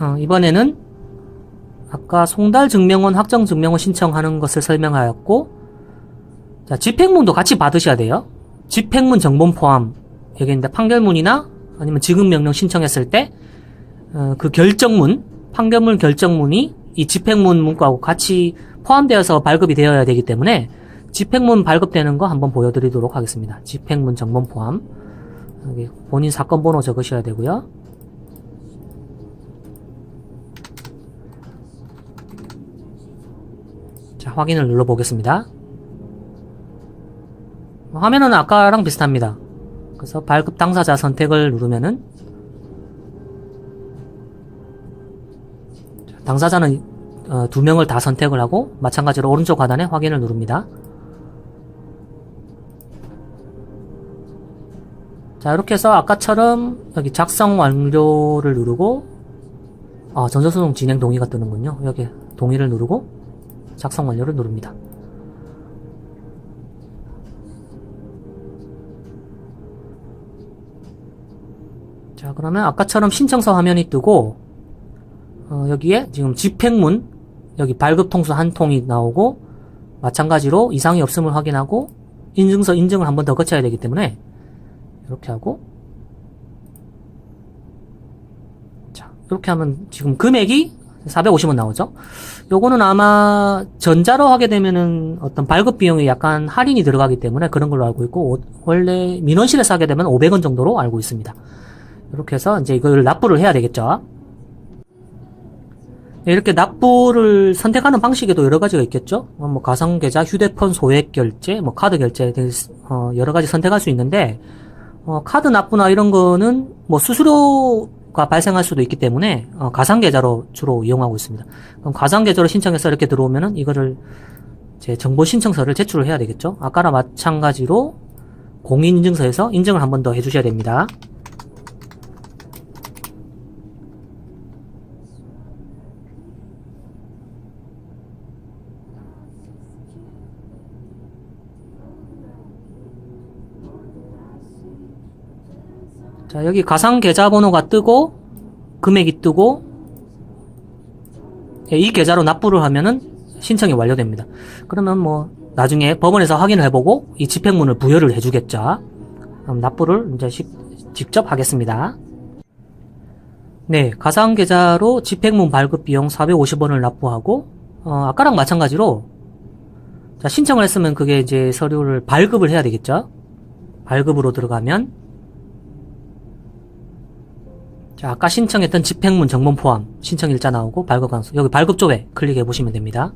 어, 이번에는 아까 송달 증명원 확정 증명원 신청하는 것을 설명하였고 자, 집행문도 같이 받으셔야 돼요. 집행문 정본 포함 여기인데 판결문이나 아니면 지급 명령 신청했을 때 어, 그 결정문 판결문 결정문이 이 집행문 문구하고 같이 포함되어서 발급이 되어야 되기 때문에 집행문 발급되는 거 한번 보여드리도록 하겠습니다. 집행문 정본 포함 여기 본인 사건 번호 적으셔야 되고요. 자, 확인을 눌러보겠습니다. 화면은 아까랑 비슷합니다. 그래서 발급 당사자 선택을 누르면은 자, 당사자는 어, 두 명을 다 선택을 하고 마찬가지로 오른쪽 하단에 확인을 누릅니다. 자 이렇게 해서 아까처럼 여기 작성 완료를 누르고 아 전자소송 진행 동의가 뜨는군요. 여기 동의를 누르고 작성 완료를 누릅니다. 자 그러면 아까처럼 신청서 화면이 뜨고 어, 여기에 지금 집행문 여기 발급 통수 한 통이 나오고 마찬가지로 이상이 없음을 확인하고 인증서 인증을 한 번 더 거쳐야 되기 때문에 이렇게 하고 자 이렇게 하면 지금 금액이 450원 나오죠. 요거는 아마 전자로 하게 되면은 어떤 발급 비용이 약간 할인이 들어가기 때문에 그런 걸로 알고 있고 오- 원래 민원실에서 하게 되면 500원 정도로 알고 있습니다. 이렇게 해서 이제 이걸 납부를 해야 되겠죠. 네, 이렇게 납부를 선택하는 방식에도 여러 가지가 있겠죠. 어, 뭐 가상계좌, 휴대폰 소액 결제, 뭐 카드 결제 등 어, 여러 가지 선택할 수 있는데 어, 카드 납부나 이런 거는 뭐 수수료 가 발생할 수도 있기 때문에 어, 가상 계좌로 주로 이용하고 있습니다. 그럼 가상 계좌로 신청해서 이렇게 들어오면은 이거를 제 정보 신청서를 제출을 해야 되겠죠. 아까랑 마찬가지로 공인인증서에서 인증을 한 번 더 해주셔야 됩니다. 자, 여기 가상 계좌 번호가 뜨고 금액이 뜨고 예, 이 계좌로 납부를 하면은 신청이 완료됩니다. 그러면 뭐 나중에 법원에서 확인을 해보고 이 집행문을 부여를 해주겠죠. 그럼 납부를 이제 시- 직접 하겠습니다. 네, 가상 계좌로 집행문 발급 비용 450원을 납부하고 어, 아까랑 마찬가지로 자, 신청을 했으면 그게 이제 서류를 발급을 해야 되겠죠. 발급으로 들어가면 자, 아까 신청했던 집행문 정본 포함 신청 일자 나오고 발급 관수 여기 발급 쪽에 클릭해 보시면 됩니다.